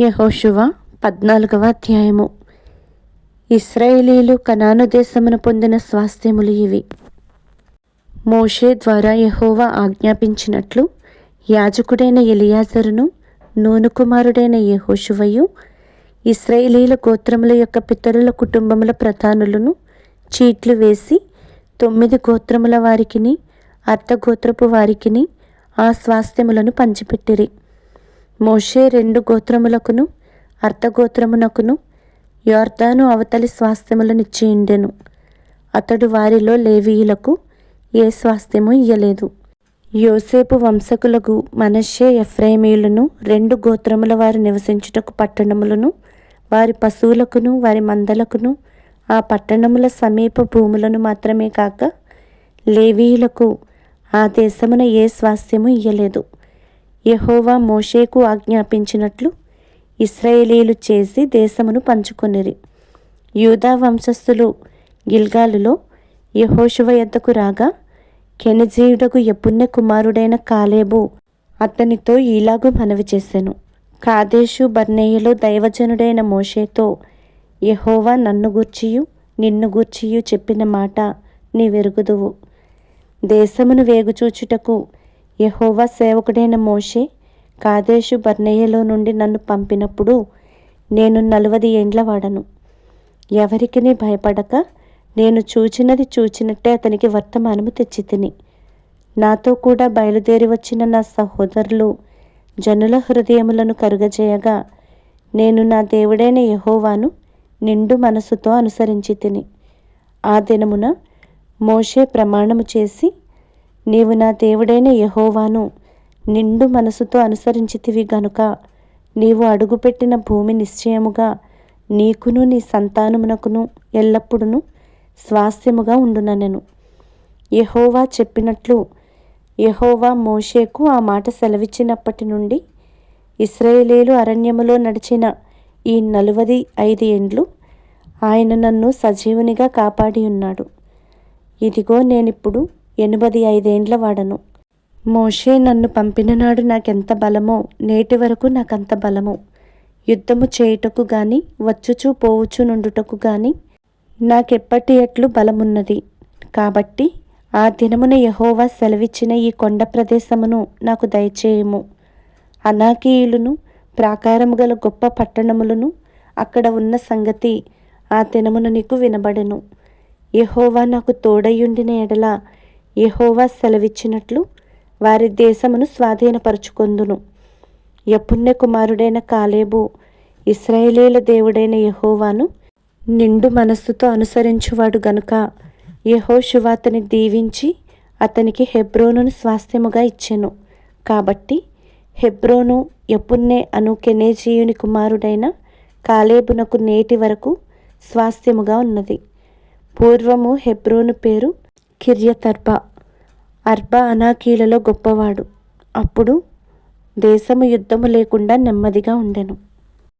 యహోశువ పద్నాలుగవ అధ్యాయము. ఇస్రాయేలీలు కనాను దేశమును పొందిన స్వాస్థ్యములు ఇవి. మోషే ద్వారా యహోవా ఆజ్ఞాపించినట్లు యాజకుడైన ఎలియాజరును నూను కుమారుడైన యహోశువయు ఇస్రాయేలీల గోత్రముల యొక్క పితరుల కుటుంబముల ప్రధానులను చీట్లు వేసి తొమ్మిది గోత్రముల వారికిని అర్ధగోత్రపు వారికిని ఆ స్వాస్థ్యములను పంచిపెట్టిరి. మోషే రెండు గోత్రములకును అర్ధగోత్రమునకును యోర్దాను అవతలి స్వాస్థ్యములనిచ్చియుండెను. అతడు వారిలో లేవీయులకు ఏ స్వాస్థ్యము ఇయ్యలేదు. యోసేపు వంశకులకు మనషే ఎఫ్రాయిమీయులను రెండు గోత్రముల వారు నివసించుటకు పట్టణములను వారి పశువులకును వారి మందలకును ఆ పట్టణముల సమీప భూములను మాత్రమే కాక లేవీయులకు ఆ దేశమున ఏ స్వాస్థ్యము ఇయ్యలేదు. యహోవా మోషేకు ఆజ్ఞాపించినట్లు ఇస్రాయేలీలు చేసి దేశమును పంచుకొనిరి. యూదా వంశస్థులు గిల్గాలులో యహోశువ ఎద్దకు రాగా కెనజీయుడకు ఎపుణ్య కుమారుడైన కాలేబు అతనితో ఇలాగూ మనవి చేశాను కాదేశు బర్నేయలో దైవజనుడైన మోషేతో యహోవా నన్ను గూర్చియు నిన్ను గూర్చియు చెప్పిన మాట నీ వెరుగుదువు దేశమును వేగుచూచుటకు యహోవా సేవకుడైన మోషే కాదేశు బర్నేయలో నుండి నన్ను పంపినప్పుడు నేను నలువది ఏండ్ల వాడను. ఎవరికి భయపడక నేను చూచినది చూచినట్టే అతనికి వర్తమానము తెచ్చి తిని నాతో కూడా బయలుదేరి వచ్చిన నా సహోదరులు జనుల హృదయములను కరుగజేయగా నేను నా దేవుడైన యహోవాను నిండు మనసుతో అనుసరించి తిని ఆ దినమున మోషే ప్రమాణము చేసి నీవు నా దేవుడైన యహోవాను నిండు మనసుతో అనుసరించితివి గనుక. నీవు అడుగుపెట్టిన భూమి నిశ్చయముగా నీకును నీ సంతానమునకును ఎల్లప్పుడూ స్వాస్థ్యముగా ఉండుననెను యహోవా చెప్పినట్లు యహోవా మోషేకు ఆ మాట సెలవిచ్చినప్పటి నుండి ఇస్రాయేలీలు అరణ్యములో నడిచిన ఈ నలువది ఐదు ఏండ్లు ఆయన నన్ను సజీవునిగా కాపాడి ఉన్నాడు ఇదిగో నేనిప్పుడు ఎనిమిది ఐదేండ్ల వాడను. మోషే నన్ను పంపిన నాడు నాకెంత బలమో నేటి వరకు నాకంత బలము. యుద్ధము చేయుటకు గాని వచ్చుచూ పోవుచు నుండుటకు గాని నాకెప్పటి ఎట్లు బలమున్నది. కాబట్టి ఆ దినమున యహోవా సెలవిచ్చిన ఈ కొండ ప్రదేశమును నాకు దయచేయము. అనాకీయులను ప్రాకారము గల గొప్ప పట్టణములను అక్కడ ఉన్న సంగతి ఆ దినమున నీకు వినబడెను. యహోవా నాకు తోడయ్యుండిన ఎడల యహోవా సెలవిచ్చినట్లు వారి దేశమును స్వాధీనపరుచుకొందును. యపుణ్య కుమారుడైన కాలేబు ఇస్రాయేలీల దేవుడైన యహోవాను నిండు మనస్సుతో అనుసరించువాడు గనుక యహోశువ అతని దీవించి అతనికి హెబ్రోనును స్వాస్థ్యముగా ఇచ్చెను. కాబట్టి హెబ్రోను ఎపున్నే అను కెనేజీయుని కుమారుడైన కాలేబునకు నేటి వరకు స్వాస్థ్యముగా ఉన్నది. పూర్వము హెబ్రోను పేరు కిర్యతర్బ. అర్బా అనాకీలలో గొప్పవాడు. అప్పుడు దేశము యుద్ధము లేకుండా నెమ్మదిగా ఉండెను.